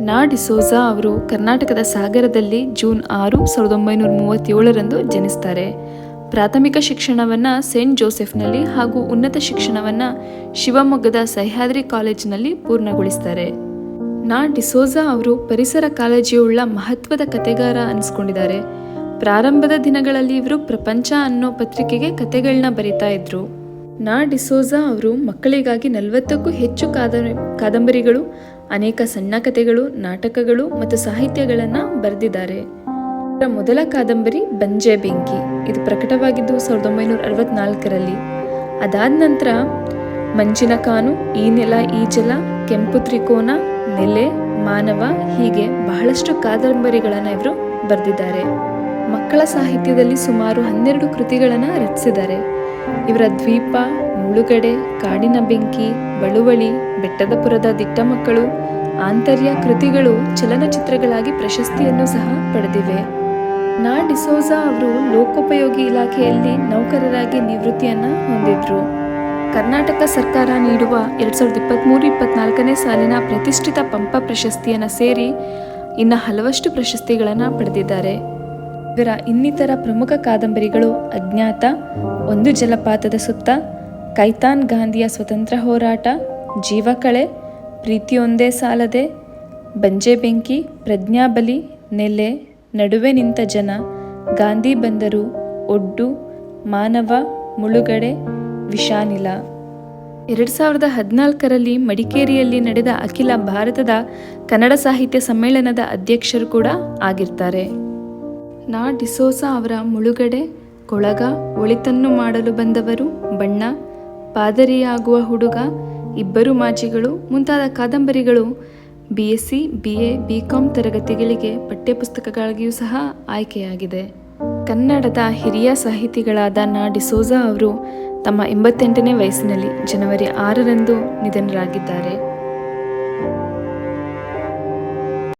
ನಾ ಡಿಸೋಜಾ ಅವರು ಕರ್ನಾಟಕದ ಸಾಗರದಲ್ಲಿ ಜೂನ್ ಆರು, ಸಾವಿರದ ಒಂಬೈನೂರ ಮೂವತ್ತೇಳರಂದು ಜನಿಸ್ತಾರೆ. ಪ್ರಾಥಮಿಕ ಶಿಕ್ಷಣವನ್ನು ಸೇಂಟ್ ಜೋಸೆಫ್ನಲ್ಲಿ ಹಾಗೂ ಉನ್ನತ ಶಿಕ್ಷಣವನ್ನು ಶಿವಮೊಗ್ಗದ ಸಹ್ಯಾದ್ರಿ ಕಾಲೇಜಿನಲ್ಲಿ ಪೂರ್ಣಗೊಳಿಸ್ತಾರೆ. ನಾ ಡಿಸೋಜಾ ಅವರು ಪರಿಸರ ಕಾಳಜಿಯುಳ್ಳ ಮಹತ್ವದ ಕತೆಗಾರ ಅನಿಸ್ಕೊಂಡಿದ್ದಾರೆ. ಪ್ರಾರಂಭದ ದಿನಗಳಲ್ಲಿ ಇವರು ಪ್ರಪಂಚ ಅನ್ನೋ ಪತ್ರಿಕೆಗೆ ಕತೆಗಳನ್ನ ಬರಿತಾ ಇದ್ರು. ನಾ ಡಿಸೋಜಾ ಅವರು ಮಕ್ಕಳಿಗಾಗಿ ನಲವತ್ತಕ್ಕೂ ಹೆಚ್ಚು ಕಾದ, ಕಾದಂಬರಿಗಳು ಅನೇಕ ಸಣ್ಣ ಕಥೆಗಳು, ನಾಟಕಗಳು ಮತ್ತು ಸಾಹಿತ್ಯಗಳನ್ನು ಬರೆದಿದ್ದಾರೆ. ಅವರ ಮೊದಲ ಕಾದಂಬರಿ ಬಂಜೆ ಬೆಂಕಿ. ಇದು ಪ್ರಕಟವಾಗಿದ್ದು ಸಾವಿರದ ಒಂಬೈನೂರ ಅರವತ್ನಾಲ್ಕರಲ್ಲಿ. ಅದಾದ ನಂತರ ಮಂಜಿನ ಕಾನು ಈ ನೆಲ, ಈ ಜಲ, ಕೆಂಪು ತ್ರಿಕೋನ, ನೆಲೆ, ಮಾನವ ಹೀಗೆ ಬಹಳಷ್ಟು ಕಾದಂಬರಿಗಳನ್ನು ಇವರು ಬರೆದಿದ್ದಾರೆ. ಮಕ್ಕಳ ಸಾಹಿತ್ಯದಲ್ಲಿ ಸುಮಾರು ಹನ್ನೆರಡು ಕೃತಿಗಳನ್ನು ರಚಿಸಿದ್ದಾರೆ. ಇವರ ದ್ವೀಪ ಮುಳುಗಡೆ ಕಾಡಿನ ಬೆಂಕಿ, ಬಳುವಳಿ ಬೆಟ್ಟದಪುರದ ದಿಟ್ಟ ಮಕ್ಕಳು, ಆಂತರ್ಯ ಕೃತಿಗಳು, ಚಲನಚಿತ್ರಗಳಾಗಿ ಪ್ರಶಸ್ತಿಯನ್ನು ಸಹ ಪಡೆದಿವೆ. ನಾ ಡಿಸೋಜಾ ಅವರು ಲೋಕೋಪಯೋಗಿ ಇಲಾಖೆಯಲ್ಲಿ ನೌಕರರಾಗಿ ನಿವೃತ್ತಿಯನ್ನು ಹೊಂದಿದ್ರು. ಕರ್ನಾಟಕ ಸರ್ಕಾರ ನೀಡುವ ಎರಡು ಸಾವಿರದ ಇಪ್ಪತ್ತ್ಮೂರು ಇಪ್ಪತ್ನಾಲ್ಕನೇ ಸಾಲಿನ ಪ್ರತಿಷ್ಠಿತ ಪಂಪ ಪ್ರಶಸ್ತಿಯನ್ನು ಸೇರಿ ಇನ್ನು ಹಲವಷ್ಟು ಪ್ರಶಸ್ತಿಗಳನ್ನು ಪಡೆದಿದ್ದಾರೆ. ಇವರ ಇನ್ನಿತರ ಪ್ರಮುಖ ಕಾದಂಬರಿಗಳು ಅಜ್ಞಾತ, ಒಂದು ಜಲಪಾತದ ಸುತ್ತ ಕೈತಾನ್ ಗಾಂಧಿಯ ಸ್ವತಂತ್ರ ಹೋರಾಟ, ಜೀವಕಳೆ, ಪ್ರೀತಿಯೊಂದೇ ಸಾಲದೆ, ಬಂಜೆ ಬೆಂಕಿ ಪ್ರಜ್ಞಾಬಲಿ ನೆಲೆ, ನಡುವೆ ನಿಂತ ಜನ, ಗಾಂಧಿ ಬಂದರು, ಒಡ್ಡು, ಮಾನವ, ಮುಳುಗಡೆ, ವಿಷಾನಿಲ. ಎರಡು ಸಾವಿರದ ಹದಿನಾಲ್ಕರಲ್ಲಿ ಮಡಿಕೇರಿಯಲ್ಲಿ ನಡೆದ ಅಖಿಲ ಭಾರತದ ಕನ್ನಡ ಸಾಹಿತ್ಯ ಸಮ್ಮೇಳನದ ಅಧ್ಯಕ್ಷರು ಕೂಡ ಆಗಿರ್ತಾರೆ. ನಾ. ಡಿಸೋಸಾ ಅವರ ಮುಳುಗಡೆ, ಕೊಳಗ, ಒಳಿತನ್ನು ಮಾಡಲು ಬಂದವರು ಬಣ್ಣ ಪಾದರಿಯಾಗುವ ಹುಡುಗ, ಇಬ್ಬರು ಮಾಜಿಗಳು ಮುಂತಾದ ಕಾದಂಬರಿಗಳು B S C B A B Com ತರಗತಿಗಳಿಗೆ ಪಠ್ಯಪುಸ್ತಕಗಳಿಗೂ ಸಹ ಆಯ್ಕೆಯಾಗಿದೆ. ಕನ್ನಡದ ಹಿರಿಯ ಸಾಹಿತಿಗಳಾದ ನಾ. ಡಿಸೋಜಾ ಅವರು ತಮ್ಮ ಎಂಬತ್ತೆಂಟನೇ ವಯಸ್ಸಿನಲ್ಲಿ ಜನವರಿ ಆರರಂದು ನಿಧನರಾಗಿದ್ದಾರೆ.